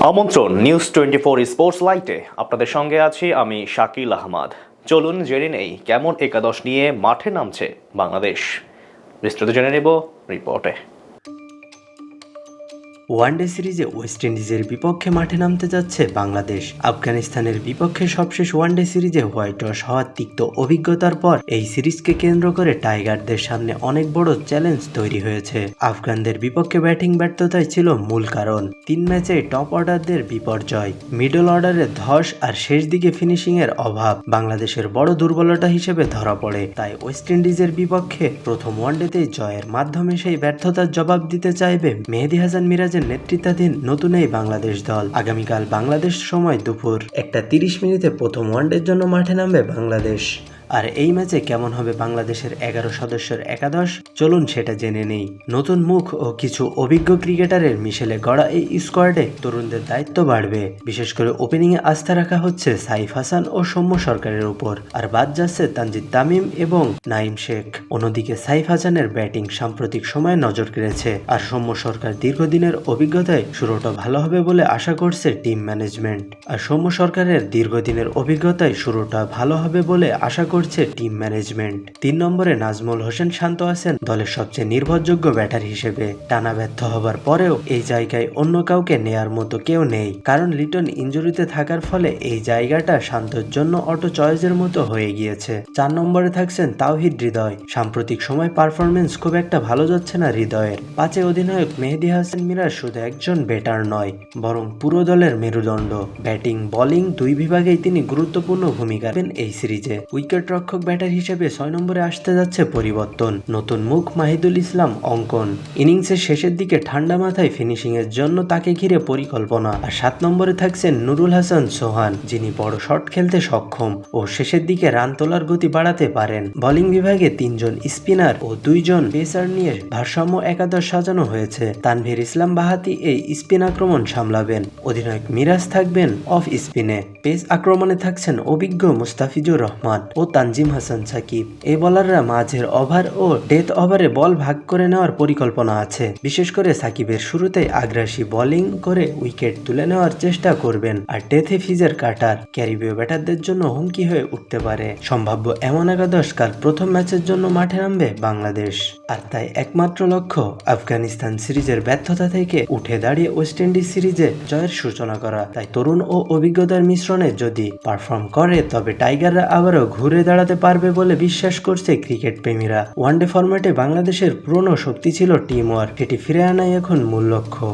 আমন্ত্রণ news twenty four sports লাইটে আপনাদের সঙ্গে আছি আমি শাকিল আহমাদ। চলুন জেনে নেই, কেমন একাদশ নিয়ে মাঠে নামছে বাংলাদেশ। বিস্তৃত জেনে নেব রিপোর্টে। ওয়ানডে সিরিজে ওয়েস্ট ইন্ডিজের বিপক্ষে মাঠে নামতে যাচ্ছে বাংলাদেশ। আফগানিস্তানের বিপক্ষে সবশেষ ওয়ানডে সিরিজে হোয়াইট ওয়াশ হওয়ার তিক্ত অভিজ্ঞতার পর এই সিরিজকে কেন্দ্র করে টাইগারদের সামনে অনেক বড় চ্যালেঞ্জ তৈরি হয়েছে। আফগানদের বিপক্ষে ব্যাটিং ব্যর্থতাই ছিল মূল কারণ। তিন ম্যাচে টপ অর্ডারদের বিপর্যয়, মিডল অর্ডারে ধস আর শেষ দিকে ফিনিশিং এর অভাব। বাংলাদেশের বড় দুর্বলতা হিসেবে ধরা পড়ে, তাই ওয়েস্ট ইন্ডিজের বিপক্ষে প্রথম ওয়ানডেতেই জয়ের মাধ্যমে সেই ব্যর্থতার জবাব দিতে চাইবে মেহেদি হাসান মিরাজের নেতৃত্বাধীন নতুন এই বাংলাদেশ দল। আগামীকাল বাংলাদেশ সময় দুপুর। একটা তিরিশ মিনিটে প্রথম ওয়ানডের জন্য মাঠে নামবে বাংলাদেশ। আর এই ম্যাচে কেমন হবে বাংলাদেশের এগারো সদস্যের একাদশ? চলুন সেটা জেনে নেই। নতুন মুখ ও কিছু অভিজ্ঞ ক্রিকেটারের মিশেলে গড়া এই স্কোয়াডে তরুণদের দায়িত্ব বাড়বে। বিশেষ করে ওপেনিং এ আস্থা রাখা হচ্ছে সাইফ হাসান ও সৌম্য সরকারের উপর। আর বাদ যাচ্ছে তানজিদ তামিম এবং নাইম শেখ। অন্যদিকে সাইফ হাসানের ব্যাটিং সাম্প্রতিক সময়ে নজর কেড়েছে। আর সৌম্য সরকার দীর্ঘদিনের অভিজ্ঞতায় শুরুটা ভালো হবে বলে আশা করছে টিম ম্যানেজমেন্ট। আর সৌম্য সরকারের দীর্ঘদিনের অভিজ্ঞতায় শুরুটা ভালো হবে বলে আশা করছে টিম ম্যানেজমেন্ট তিন নম্বরে নাজমুল হোসেন শান্ত আছেন দলের সবচেয়ে নির্ভরযোগ্য ব্যাটার হিসেবে। টানা ব্যর্থ হবার পরেও এই জায়গায় অন্য কাউকে নেয়ার মতো কেউ নেই। কারণ লিটন ইঞ্জুরিতে থাকার ফলে এই জায়গাটা শান্তর জন্য অটো চয়েসের মতো হয়ে গিয়েছে। চার নম্বরে থাকছেন তাওহিদ হৃদয়। সাম্প্রতিক সময় পারফরমেন্স খুব একটা ভালো যাচ্ছে না হৃদয়ের। পাঁচে অধিনায়ক মেহেদি হাসান মিরাজ শুধু একজন ব্যাটার নয়, বরং পুরো দলের মেরুদণ্ড। ব্যাটিং বোলিং দুই বিভাগেই তিনি গুরুত্বপূর্ণ ভূমিকা এই সিরিজে। উইকেট রক্ষক ব্যাটার হিসেবে ছয় নম্বরে আসতে যাচ্ছে পরিবর্তন। নতুন মুখ মাহিদুল ইসলাম, অঙ্কন। ইনিংসের শেষের দিকে ঠান্ডা মাথায় ফিনিশিং এর জন্য তাকে ঘিরে পরিকল্পনা। আর সাত নম্বরে থাকছেন নুরুল হাসান সোহান, যিনি বড় শট খেলতে সক্ষম ও শেষের দিকে রান তোলার গতি বাড়াতে পারেন। বোলিং বিভাগে তিনজন স্পিনার ও দুইজন পেসার নিয়ে ভারসাম্য একাদশ সাজানো হয়েছে। তানভীর ইসলাম বাহাতি এই স্পিন আক্রমণ সামলাবেন। অধিনায়ক মিরাজ থাকবেন অফ স্পিনে। পেস আক্রমণে থাকছেন অভিজ্ঞ মুস্তাফিজুর রহমান ও তানজিম হাসান সাকিব। এই বলাররা মাঝের ওভার ও ডেথ ওভারে বল ভাগ করে নেওয়ার পরিকল্পনা আছে। বিশেষ করে সাকিবের শুরুতেই আগ্রাসী বোলিং করে উইকেট তুলে নেওয়ার চেষ্টা করবেন আর ডেথে ফিজের কাটার ক্যারিবীয় ব্যাটারদের জন্য হুমকি হয়ে উঠতে পারে। সম্ভাব্য এমন একাদশ কাল প্রথম ম্যাচের জন্য মাঠে নামবে বাংলাদেশ। আর তাই একমাত্র লক্ষ্য আফগানিস্তান সিরিজের ব্যর্থতা থেকে উঠে দাঁড়িয়ে ওয়েস্ট ইন্ডিজ সিরিজে জয়ের সূচনা করা। তাই তরুণ ও অভিজ্ঞতার মিশ্রণে যদি পারফর্ম করে, তবে টাইগাররা আবারও ঘুরে দাঁড়াতে পারবে বলে বিশ্বাস করছে ক্রিকেট প্রেমীরা ওয়ানডে ফরম্যাটে বাংলাদেশের পুরনো শক্তি ছিল টিম ওয়ার্ক এটি ফিরে আনাই এখন মূল লক্ষ্য।